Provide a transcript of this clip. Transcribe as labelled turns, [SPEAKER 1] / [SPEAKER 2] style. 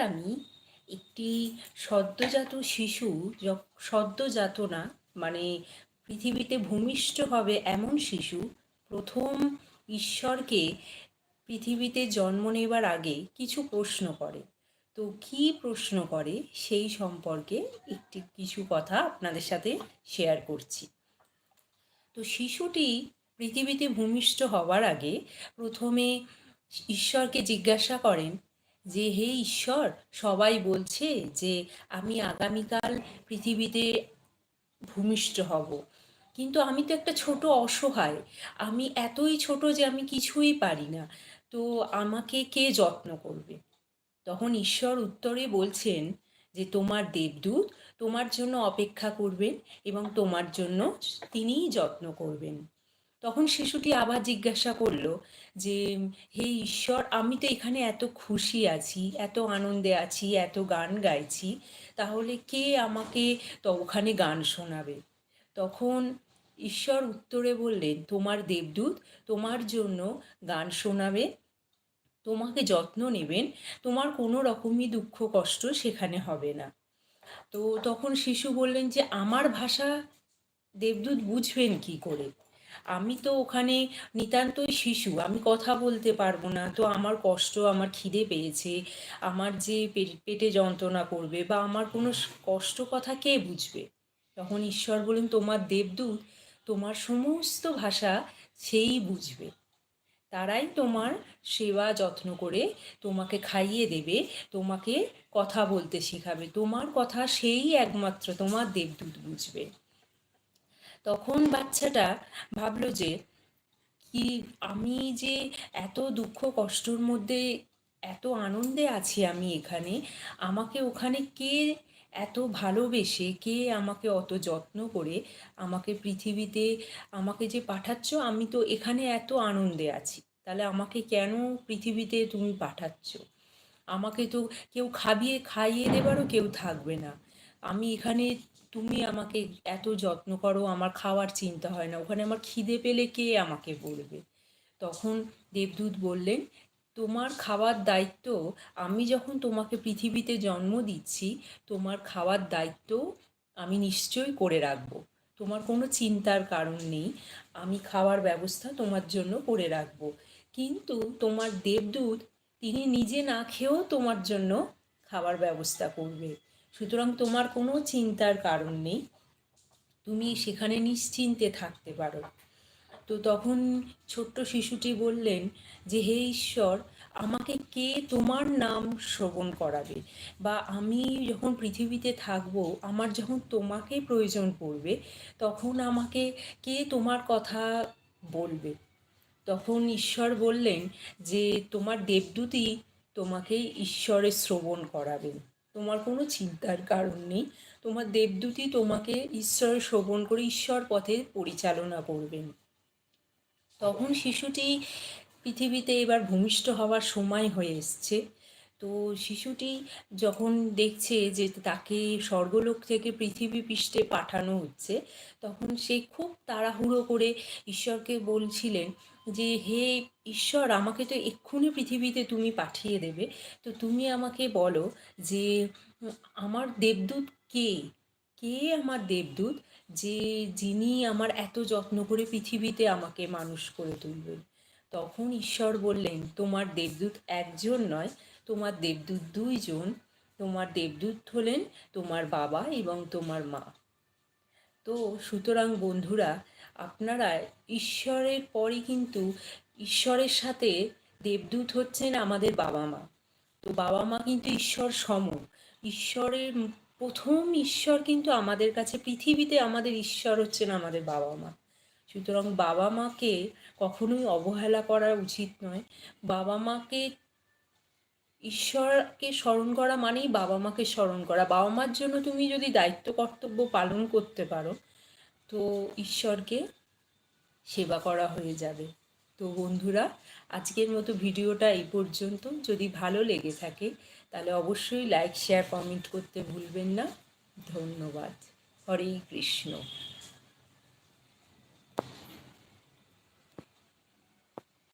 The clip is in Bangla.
[SPEAKER 1] আমি একটি সদ্যজাত শিশু সদ্যজাত না মানে পৃথিবীতে ভূমিষ্ঠ হবে এমন শিশু প্রথম ঈশ্বরকে পৃথিবীতে জন্ম নেবার আগে কিছু প্রশ্ন করে। তো কি প্রশ্ন করে সেই সম্পর্কে একটি কিছু কথা আপনাদের সাথে শেয়ার করছি। তো শিশুটি পৃথিবীতে ভূমিষ্ঠ হওয়ার আগে প্রথমে ঈশ্বরকে জিজ্ঞাসা করেন যে, হে ঈশ্বর, সবাই বলছে যে, আমি আগামীকাল পৃথিবীতে ভূমিষ্ঠ হব। কিন্তু আমি তো একটা ছোট অসহায়। আমি এতই ছোট যে, আমি কিছুই পারি না। তো আমাকে কে যত্ন করবে? তখন ঈশ্বর উত্তরে বলছেন যে, তোমার দেবদূত তোমার জন্য অপেক্ষা করবেন এবং তোমার জন্য তিনিই যত্ন করবেন। তখন শিশুটি আবার জিজ্ঞাসা করল যে, হে ঈশ্বর, আমি তো এখানে এত খুশি আছি, এত আনন্দে আছি, এত গান গাইছি, তাহলে কে আমাকে তো ওখানে গান শোনাবে? তখন ঈশ্বর উত্তরে বললেন, তোমার দেবদূত তোমার জন্য গান শোনাবে, তোমাকে যত্ন নেবেন, তোমার কোনো রকমই দুঃখ কষ্ট সেখানে হবে না। তো তখন শিশু বললেন যে, আমার ভাষা দেবদূত বুঝবেন কি করে? আমি তো ওখানে নিতান্তই শিশু, আমি কথা বলতে পারব না। তো আমার কষ্ট, আমার খিদে পেয়েছে। আমার যে পেটে যন্ত্রণা করবে বা আমার কোনো কষ্ট কথা কে বুঝবে? তখন ঈশ্বর বলেন, তোমার দেবদূত, তোমার সমস্ত ভাষা সেই বুঝবে। তারাই তোমার সেবা যত্ন করে তোমাকে খাইয়ে দেবে, তোমাকে কথা বলতে শেখাবে। তোমার কথা সেই একমাত্র তোমার দেবদূত বুঝবে। তখন বাচ্চাটা ভাবলো যে, কি আমি যে এত দুঃখ কষ্টর মধ্যে, এত আনন্দে আছি আমি এখানে, আমাকে ওখানে কে এত ভালোবেসে, কে আমাকে অত যত্ন করে, আমাকে পৃথিবীতে আমাকে যে পাঠাচ্ছ, আমি তো এখানে এত আনন্দে আছি। তাহলে আমাকে কেন পৃথিবীতে তুমি পাঠাচ্ছ? আমাকে তো কেউ খাবিয়ে, খাইয়ে দেবারও কেউ থাকবে না। আমি এখানে তুমি আমাকে এত যত্ন করো, আমার খাওয়ার চিন্তা হয় না। ওখানে আমার খিদে পেলে কে আমাকে বলবে? তখন দেবদূত বললেন, তোমার খাওয়ার দায়িত্ব, আমি যখন তোমাকে পৃথিবীতে জন্ম দিচ্ছি, তোমার খাওয়ার দায়িত্ব আমি নিশ্চয়ই করে রাখব। তোমার কোনো চিন্তার কারণ নেই, আমি খাওয়ার ব্যবস্থা তোমার জন্য করে রাখব। কিন্তু তোমার দেবদূত, তিনি নিজে না খেয়েও তোমার জন্য খাবার ব্যবস্থা করবে। সুতরাং তোমার কোনো চিন্তার কারণ নেই। তুমি সেখানে নিশ্চিন্তে থাকতে পারো। তো তখন ছোট্ট শিশুটি বললেন যে, হে ঈশ্বর, আমাকে কে তোমার নাম শ্রবণ করাবে? বা আমি যখন পৃথিবীতে থাকব, আমার যখন তোমাকে প্রয়োজন পড়বে, তখন আমাকে কে তোমার কথা বলবে? তখন ঈশ্বর বললেন যে, তোমার দেবদূতই তোমাকে ঈশ্বরের শ্রবণ করাবেন। তোমার কোনো চিন্তার কারণ নেই। তোমার দেবদূতই তোমাকে ঈশ্বর শোভন করে ঈশ্বর পথে পরিচালনা করবেন। তখন শিশুটি পৃথিবীতে এবার ভূমিষ্ঠ হওয়ার সময় হয়ে এসছে। তো শিশুটি যখন দেখছে যে তাকে স্বর্গলোক থেকে পৃথিবী পৃষ্ঠে পাঠানো হচ্ছে, তখন সে খুব তাড়াহুড়ো করে ঈশ্বরকে বলছিলেন যে, হে ঈশ্বর, আমাকে তো এক্ষুনি পৃথিবীতে তুমি পাঠিয়ে দেবে। তো তুমি আমাকে বলো যে, আমার দেবদূত কে? কে আমার দেবদূত যে, যিনি আমার এত যত্ন করে পৃথিবীতে আমাকে মানুষ করে তুলবেন? তখন ঈশ্বর বললেন, তোমার দেবদূত একজন নয় তোমার দেবদূত দুইজন, তোমার দেবদূত হলেন তোমার বাবা এবং তোমার মা। তো সুতরাং বন্ধুরা, আপনারা ঈশ্বরের পরই কিন্তু ঈশ্বরের সাথে দেবদূত হচ্ছেন আমাদের বাবা মা। তো বাবা মা কিন্তু ঈশ্বর সম। ঈশ্বরের প্রথম ঈশ্বর কিন্তু আমাদের কাছে, পৃথিবীতে আমাদের ঈশ্বর হচ্ছেন আমাদের বাবা মা। সুতরাং বাবা মাকে কখনোই অবহেলা করা উচিত নয়। বাবা মাকে ঈশ্বরকে স্মরণ করা মানেই বাবা মাকে স্মরণ করা। বাবা মার জন্য তুমি যদি দায়িত্ব, কর্তব্য পালন করতে পারো, তো ঈশ্বরকে সেবা করা হয়ে যাবে। তো বন্ধুরা, আজকের মতো ভিডিওটা এই পর্যন্ত। যদি ভালো লেগে থাকে, তাহলে অবশ্যই লাইক শেয়ার কমেন্ট করতে ভুলবেন না। ধন্যবাদ। হরে কৃষ্ণ।